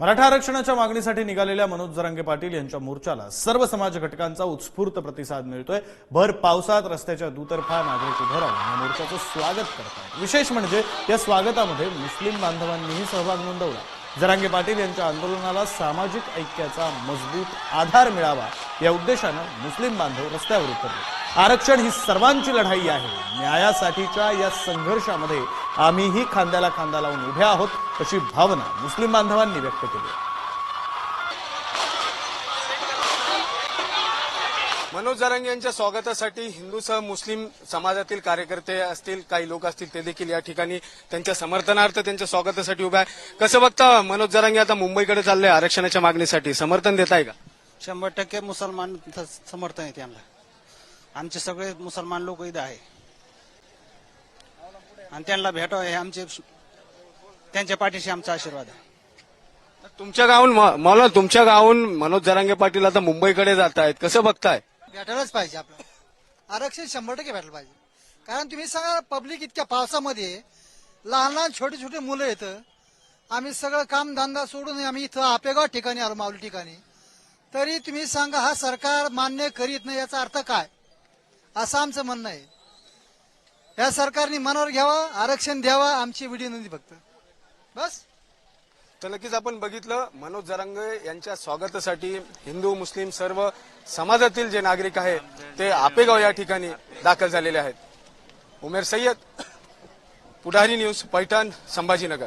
मराठा आरक्षणाच्या मागणीसाठी निघालेल्या मनोज जरांगे पाटील यांच्या मोर्चाला सर्व समाज घटकांचा उत्स्फूर्त प्रतिसाद मिळतोय. भर पावसात रस्त्याच्या दुतर्फा नागरिक उभं राहून या मोर्चाचं स्वागत करतात विशेष म्हणजे या स्वागतामध्ये मुस्लिम बांधवांनीही सहभाग नोंदवला. जरांगे पाटील यांच्या आंदोलनाला सामाजिक ऐक्याचा मजबूत आधार मिळावा या उद्देशानं मुस्लिम बांधव रस्त्यावर उतरले. आरक्षण ही सर्वांची लढाई आहे. न्यायासाठीच्या या संघर्षामध्ये आम्हीही खांद्याला खांदा लावून उभे आहोत अशी भावना मुस्लिम बांधवांनी व्यक्त केली. मनोज जरांगे यांच्या स्वागतासाठी हिंदूसह मुस्लिम समाजातील कार्यकर्ते असतील काही लोक असतील ते देखील या ठिकाणी त्यांच्या समर्थनार्थ त्यांच्या स्वागतासाठी उभे आहे कसं बघता मनोज जरांगे आता मुंबईकडे चालले आरक्षणाच्या मागणीसाठी. समर्थन देत आहे का? शंभर टक्के मुसलमान समर्थन आहे त्यांना. आमचे सगळे मुसलमान लोक इथं आहे. आणि त्यांना भेटावं हे आमचे त्यांच्या पाठीशी आमचा आशीर्वाद आहे. तुमच्या गावून म- मला तुमच्या गावून मनोज जरांगे पाटील आता मुंबईकडे जात आहेत कसं बघताय? भेटायलाच पाहिजे आपलं. आरक्षण शंभर टक्के भेटायला पाहिजे. कारण तुम्ही सांगा पब्लिक इतक्या पावसामध्ये लहान लहान छोटे छोटे मुलं येतं आम्ही सगळं काम धंदा सोडून आम्ही इथं आपेगाव ठिकाणी आलो माऊली ठिकाणी. तरी तुम्ही सांगा हा सरकार मान्य करीत नाही याचा अर्थ काय? असं आमचं म्हणणं आहे. या सरकारने मनावर घ्यावा आरक्षण द्यावा आमची विनंती फक्त. बस. तर नक्कीच आपण बघितलं मनोज जरांगे यांच्या स्वागतासाठी हिंदू मुस्लिम सर्व समाजातील जे नागरिक आहेत ते आपेगाव या ठिकाणी दाखल झालेले आहेत. उमेर सय्यद पुढारी न्यूज पैठण संभाजीनगर.